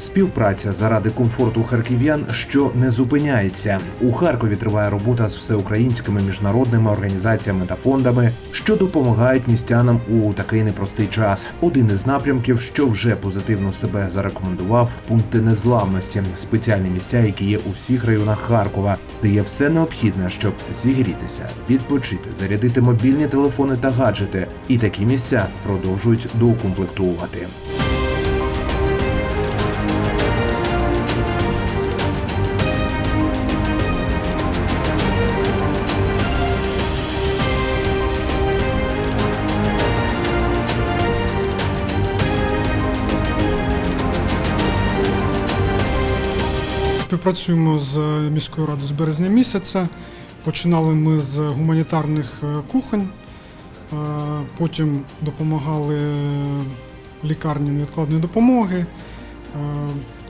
Співпраця заради комфорту харків'ян, що не зупиняється. У Харкові триває робота з всеукраїнськими міжнародними організаціями та фондами, що допомагають містянам у такий непростий час. Один із напрямків, що вже позитивно себе зарекомендував, пункти незламності, спеціальні місця, які є у всіх районах Харкова, де є все необхідне, щоб зігрітися, відпочити, зарядити мобільні телефони та гаджети. І такі місця продовжують доукомплектовувати. Співпрацюємо з міською радою з березня місяця. Починали ми з гуманітарних е, кухонь, е, потім допомагали лікарні невідкладної допомоги, е,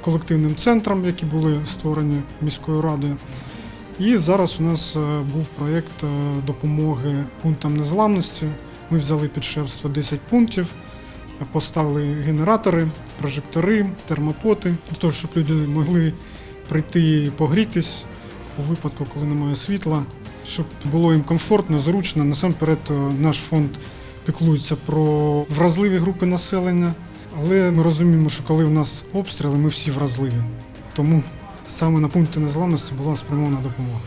колективним центрам, які були створені міською радою. І зараз у нас був проєкт допомоги пунктам незламності. Ми взяли під шефство 10 пунктів, поставили генератори, прожектори, термопоти для того, щоб люди могли прийти погрітись у випадку, коли немає світла, щоб було їм комфортно, зручно. Насамперед, е, наш фонд піклується про вразливі групи населення, але ми розуміємо, що коли в нас обстріли, ми всі вразливі. Тому саме на пункти незламності була спрямована допомога.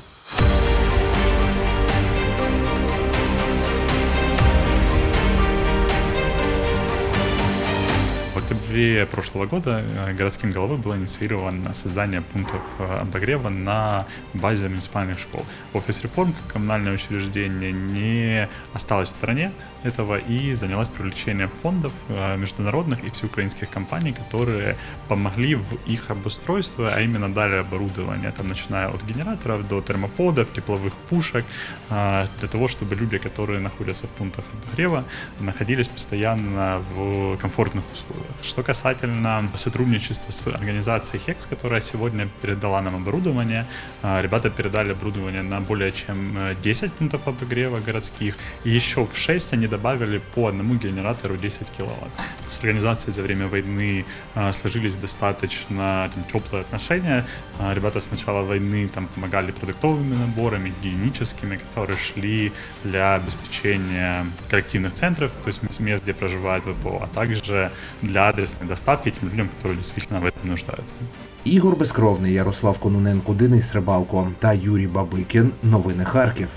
Октябре прошлого года э, городским головой было инициировано создание пунктов э, обогрева на базе муниципальных школ. Офис реформ, как коммунальное учреждение, не осталось в стороне этого и занялась привлечением фондов э, международных и всеукраинских компаний, которые помогли в их обустройстве, а именно дали оборудование, там, начиная от генераторов до термоподов, тепловых пушек, для того, чтобы люди, которые находятся в пунктах обогрева, находились постоянно в комфортных условиях. Что касательно сотрудничества с организацией HEX, которая сегодня передала нам оборудование, а, ребята передали оборудование на более чем э, 10 пунктов обогрева городских, и еще в 6 они добавили по одному генератору 10 киловатт. С организацией за время войны а, сложились достаточно там, теплые отношения. А, Ребята с начала войны там помогали продуктовыми наборами, гигиеническими, которые шли для обеспечения коллективных центров, то есть мест, где проживает ВПО, а также для адресной доставки тем людям, которые действительно в этом нуждаются. Ігор Безкровний, Ярослав Кононенко, Денис Рибалко та Юрій Бабикін. Новини Харків.